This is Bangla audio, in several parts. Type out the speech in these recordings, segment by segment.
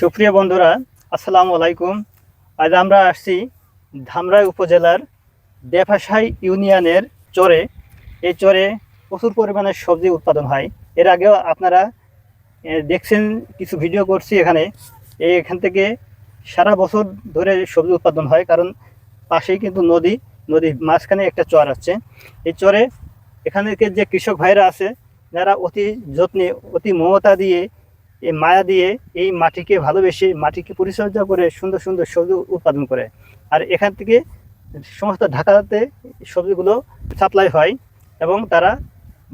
সুপ্রিয় বন্ধুরা, আসসালামু আলাইকুম। আজ আমরা আসছি ধামরাই উপজেলার দেফাশাই ইউনিয়নের চরে। এই চরে প্রচুর পরিমাণে সবজি উৎপাদন হয়। এর আগেও আপনারা দেখছেন, কিছু ভিডিও করছি এখানে। এখান থেকে সারা বছর ধরে সবজি উৎপাদন হয়, কারণ পাশেই কিন্তু নদী, নদীর মাঝখানে একটা চর আছে। এই চরে এখানে যে কৃষক ভাইরা আছে, যারা অতি যত্নে, অতি মমতা দিয়ে এই মায়া দিয়ে এই মাটিকে ভালোবেসে মাটিকে পরিচর্যা করে সুন্দর সুন্দর সবজি উৎপাদন করে। আর এখান থেকে সমস্ত ঢাকাতে সবজিগুলো সাপ্লাই হয় এবং তারা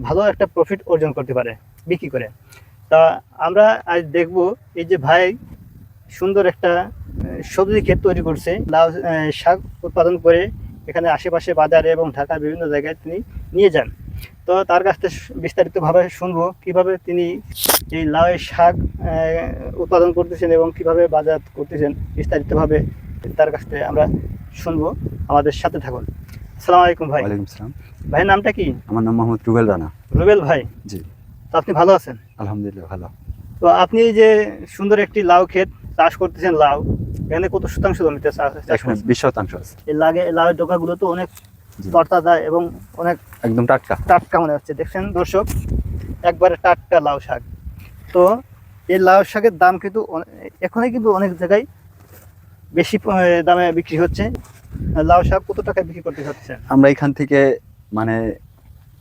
ভালো একটা প্রফিট অর্জন করতে পারে বিক্রি করে। তা আমরা আজ দেখব এই যে ভাই সুন্দর একটা সবজি ক্ষেত তৈরি করছে। লাউ শাক উৎপাদন করে এখানে আশেপাশে বাজারে এবং ঢাকার বিভিন্ন জায়গায় তিনি নিয়ে যান। তো তার কাছ থেকে বিস্তারিতভাবে শুনব কীভাবে তিনি এই লাউয়ের শাক উৎপাদন করতেছেন এবং কীভাবে বাজার করতেছেন বিস্তারিতভাবে তার কাছ থেকে আমরা শুনব। আমাদের সাথে থাকুন। আসসালামু আলাইকুম ভাই। ওয়ালাইকুম সালাম ভাইয়ের নামটা কি? আমার নাম মোহাম্মদ রুবেল রানা। রুবেল ভাই। জি। তো আপনি ভালো আছেন? আলহামদুলিল্লাহ ভালো। তো আপনি এই যে সুন্দর একটি লাউ ক্ষেত চাষ করতেছেন লাউ এখানে কত শতাংশ জমিতে চাষ বিশ শতাংশ আছে। এই লাগে লাউয়ের ডোকাগুলো তো অনেক। তরতাজা এবং অনেক একদম টাটকা। টাটকা মনে হচ্ছে। দেখছেন দর্শক একবারে টাটকা লাউ শাক। তো এই লাউ শাকের দাম কিন্তু এখনই কিন্তু অনেক জায়গায় বেশি দামে বিক্রি হচ্ছে। লাউ শাক কত টাকায় বিক্রি করতে হচ্ছে? আমরা এখান থেকে মানে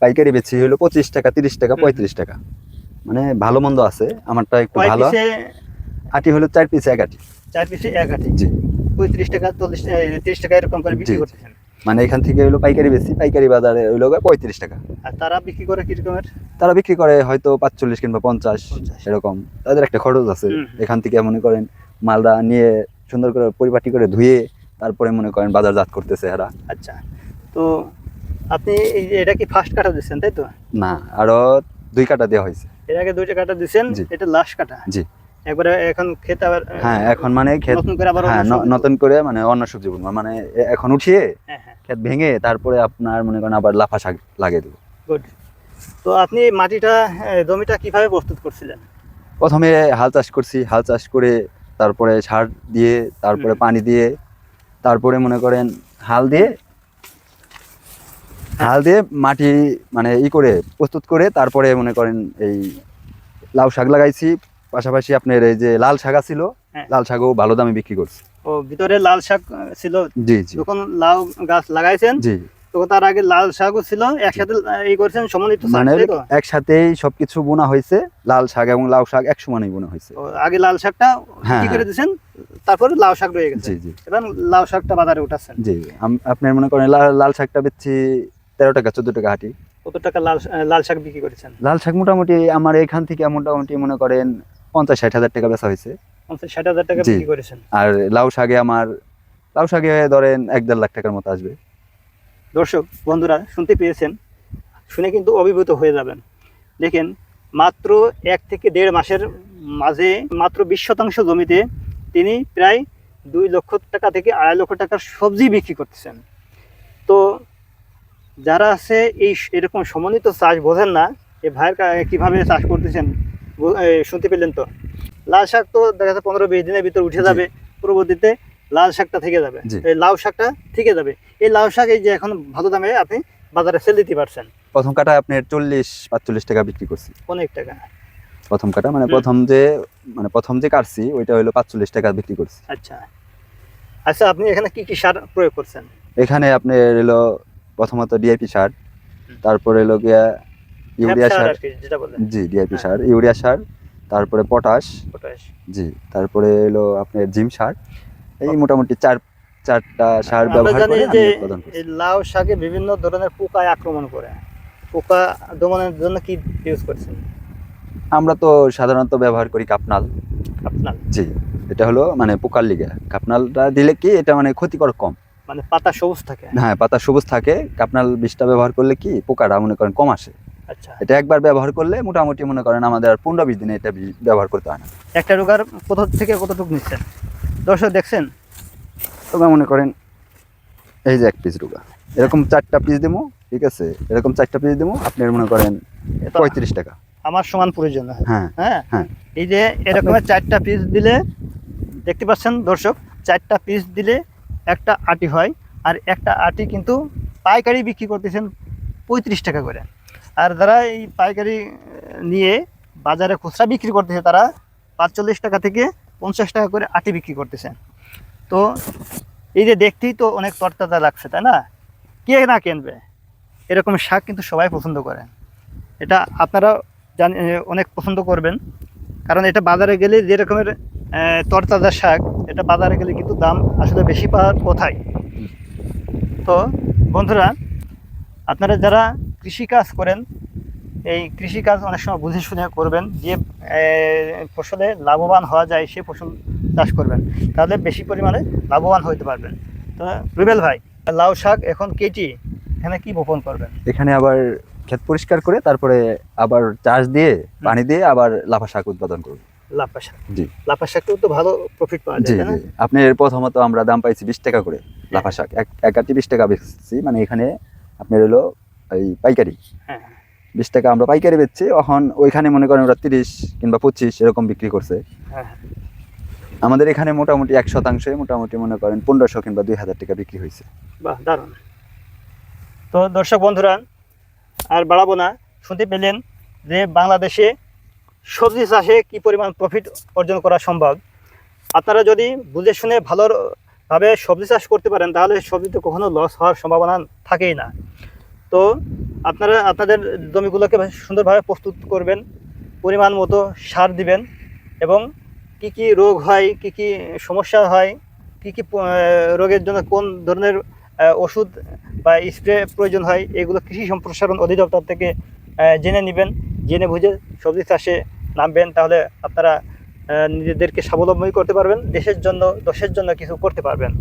পাইকারি বেচি হলো পঁচিশ টাকা তিরিশ টাকা। পঁয়ত্রিশ টাকা। মানে ভালো মন্দ আছে আমারটা একটু ভালো। আটি হলো চার পিস এক আটি। চার পিসে এক আটি। জি। পঁয়ত্রিশ টাকা চল্লিশ তিরিশ টাকা এরকম করে বিক্রি। করতেছেন। মানে এখান থেকে হলো পাইকারি বেশি পাইকারি বাজারে হইল পঁয়ত্রিশ টাকা। আর তারা বিক্রি করে কি রকমের? তারা বিক্রি করে হয়তো পাঁচচল্লিশ কিংবা পঞ্চাশ এরকম। তাদের একটা খরচ আছে। এখান থেকে মনে করেন মালটা নিয়ে সুন্দর করে পরিপাটি করে ধুয়ে তারপরে মনে করেন বাজারজাত করতেছে এরা। আচ্ছা তো আপনি এটা কি ফার্স্ট কাটা দিচ্ছেন তাই তো? না আরও দুই কাটা দেওয়া হয়েছে। এর আগে দুইটা কাটা দিচ্ছেন। এটা লাস্ট কাটা। জি। একবারে এখন খেতে আবার হ্যাঁ এখন মানে ক্ষেত নতুন করে আবার হ্যাঁ নতুন করে মানে অন্য সবজি বুনবো মানে এখন উঠিয়ে হ্যাঁ হ্যাঁ। ক্ষেত ভেঙে তারপরে আপনার মনে করেন আবার লাফা শাক লাগিয়ে দেবো। গুড তো আপনি মাটিটা জমিটা কীভাবে প্রস্তুত করছিলেন? প্রথমে হাল চাষ করছি। হাল চাষ করে তারপরে সার দিয়ে তারপরে পানি দিয়ে তারপরে মনে করেন হাল দিয়ে হাল দিয়ে মাটি মানে ই করে প্রস্তুত করে তারপরে মনে করেন এই লাউ শাক লাগাইছি। পাশাপাশি আপনার এই যে লাল শাক ছিল হ্যাঁ। লাল শাকও ভালো দামে বিক্রি করছি। ও ভিতরে লাল শাক ছিল? জি জি। যখন লাউ গাছ লাগাইছেন জি। তো তার আগে লাল শাকও ছিল একসাথে এই করছেন সমন্বিত মানে একসাথেই সবকিছু বোনা হয়েছে লাল শাক এবং লাউ শাক এক সমানই বোনা হয়েছে। আগে লাল শাকটা হ্যাঁ, কি করে হ্যাঁ। দিয়েছেন? তারপরে লাউ শাক রয়ে গেছে। জি জি। এবং লাউ শাকটা বাজারে উঠাচ্ছেন। জি আপনার মনে করেন লাল লাল শাকটা বেচছি তেরো টাকা চোদ্দ টাকা হাঁটি। কত টাকা লাল লাল শাক বিক্রি করেছেন? লাল শাক মোটামুটি আমার এখান থেকে মোটামুটি মনে করেন পঞ্চাশ ষাট হাজার টাকা বেচা হয়েছে। পঞ্চাশ ষাট হাজার টাকা বিক্রি করেছেন। আর লাউ শাকে আমার লাউ শাকে ধরেন এক দেড় লাখ টাকার মতো আসবে। দর্শক বন্ধুরা শুনতে পেয়েছেন? শুনে কিন্তু অভিভূত হয়ে যাবেন। দেখেন মাত্র এক থেকে দেড় মাসের মাঝে মাত্র বিশ শতাংশ জমিতে তিনি প্রায় দুই লক্ষ টাকা থেকে আড়াই লক্ষ টাকার সবজি বিক্রি করতেছেন। তো যারা আছে এই এরকম সমন্বিত চাষ বোঝেন না এ ভাইয়ের কীভাবে চাষ করতেছেন শুনতে পেলেন তো? লাল শাক তো দেখা যাচ্ছে পনেরো বিশ দিনের ভিতর উঠে যাবে পরবর্তীতে লাল শাকটা থেকে যাবে। এই লাউ শাকটা থেকে যাবে। এই লাউ শাক এই যে এখন ভালো দামে আপনি বাজারে সেল দিতে পারছেন। প্রথম কাটা আপনি চল্লিশ পাঁচচল্লিশ টাকা বিক্রি করছি। অনেক টাকা। প্রথম কাটা মানে প্রথম যে মানে প্রথম যে কাটছি ওইটা হলো পাঁচচল্লিশ টাকা বিক্রি করছি। আচ্ছা। আচ্ছা আপনি এখানে কি কি সার প্রয়োগ করছেন? এখানে আপনার এলো প্রথমত ডিআইপি সার। তারপরে এলো গিয়া ইউরিয়া সার। জি ডিআইপি হ্যাঁ। সার ইউরিয়া সার তারপরে পটাশ। পটাশ। জি তারপরে এলো আপনার জিম সার। এই মোটামুটি চার চারটা সার ব্যবহার করে আমি উৎপাদন লাউ শাকে বিভিন্ন ধরনের পোকায় আক্রমণ করে। পোকা দমনের জন্য কি ইউজ করছেন? আমরা তো সাধারণত ব্যবহার করি কাপনাল। আপনার জি এটা হলো মানে পোকার লিগে। কাপনালটা দিলে কি এটা মানে ক্ষতিকর কম। মানে পাতা সবুজ থাকে। হ্যাঁ পাতা সবুজ থাকে। কাপনাল বিষটা ব্যবহার করলে কি পোকাটা মনে করেন কম আসে। এটা একবার ব্যবহার করলে মোটামুটি মনে করেন আমাদের আর পনেরো বিশ দিনে এটা ব্যবহার করতে হয় না। একটা রোগার কত থেকে কতটুকু নিচ্ছেন? দর্শক দেখছেন? তবে মনে করেন এই যে এক পিস রুগা। এরকম চারটা পিস দেবো ঠিক আছে? এরকম চারটা পিস দেবো আপনার মনে করেন পঁয়ত্রিশ টাকা। আমার সমান প্রয়োজন হ্যাঁ হ্যাঁ? হ্যাঁ। এই যে এরকম চারটা পিস দিলে দেখতে পাচ্ছেন দর্শক চারটা পিস দিলে একটা আটি হয় আর একটা আটি কিন্তু পাইকারি বিক্রি করতেছেন পঁয়ত্রিশ টাকা করে। আর যারা এই পাইকারি নিয়ে বাজারে খুচরা বিক্রি করতেছে, তারা পাঁচচল্লিশ টাকা থেকে পঞ্চাশ টাকা করে আটি বিক্রি করতেছে। তো এই যে দেখতেই তো অনেক তরতাজা লাগছে, তাই না? কে না কিনবে? এরকম শাক কিন্তু সবাই পছন্দ করে। এটা আপনারা জান, অনেক পছন্দ করবেন। কারণ এটা বাজারে গেলে যে রকমের তরতাজা শাক, এটা বাজারে গেলে কিন্তু দাম আসলে বেশি পাওয়ার কোথায় তো বন্ধুরা, আপনারা যারা কৃষিকাজ করেন এই কৃষিকাজ অনেক সময় বুঝে শুনে করবেন যে ফসলে লাভবান হওয়া যায় সে ফসল চাষ করবেন। তাহলে বেশি পরিমাণে লাভবান হতে পারবেন। তো রুবেল ভাই লাউ শাক এখন কেটি এখানে কি বপন করবেন? এখানে আবার ক্ষেত পরিষ্কার করে তারপরে আবার চাষ দিয়ে পানি দিয়ে আবার লাফা শাক উৎপাদন করব। লাফা শাক? জি। লাফা তো ভালো প্রফিট পাওয়া যায় না? আপনি প্রথমত আমরা দাম পাইছি বিশ টাকা করে লাফা শাক। এক এক টাকা বেচছি মানে এখানে আপনার হলো এই পাইকারি। হ্যাঁ বিশ টাকা আমরা পাইকারি বেচছি এখন ওইখানে মনে করেন ওরা তিরিশ কিংবা পঁচিশ এরকম বিক্রি করছে। হ্যাঁ আমাদের এখানে মোটামুটি এক শতাংশে মোটামুটি মনে করেন পনেরোশো কিংবা দুই হাজার টাকা বিক্রি হয়েছে। বাহ দারুণ। তো দর্শক বন্ধুরা আর বাড়াবো না শুনতে পেলেন যে বাংলাদেশে সবজি চাষে কি পরিমাণ প্রফিট অর্জন করা সম্ভব? আপনারা যদি বুঝে শুনে ভালোভাবে সবজি চাষ করতে পারেন তাহলে সবজিতে কখনো লস হওয়ার সম্ভাবনা থাকেই না। তো আপনারা, আপনাদের জমিগুলোকে সুন্দরভাবে প্রস্তুত করবেন, পরিমাণ মতো সার দিবেন এবং কি কি রোগ হয়, কি কি সমস্যা হয়, কি কি রোগের জন্য কোন ধরনের ওষুধ বা স্প্রে প্রয়োজন হয়, এগুলো কৃষি সম্প্রসারণ অধিদপ্তর থেকে জেনে নেবেন, জেনে বুঝে সবজি চাষে নামবেন, তাহলে আপনারা নিজেদেরকে স্বাবলম্বী করতে পারবেন, দেশের জন্য দেশের জন্য কিছু করতে পারবেন।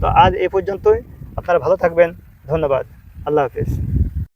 তো আজ এ পর্যন্তই, আপনারা ভালো থাকবেন, ধন্যবাদ। আল্লাহ হাফিজ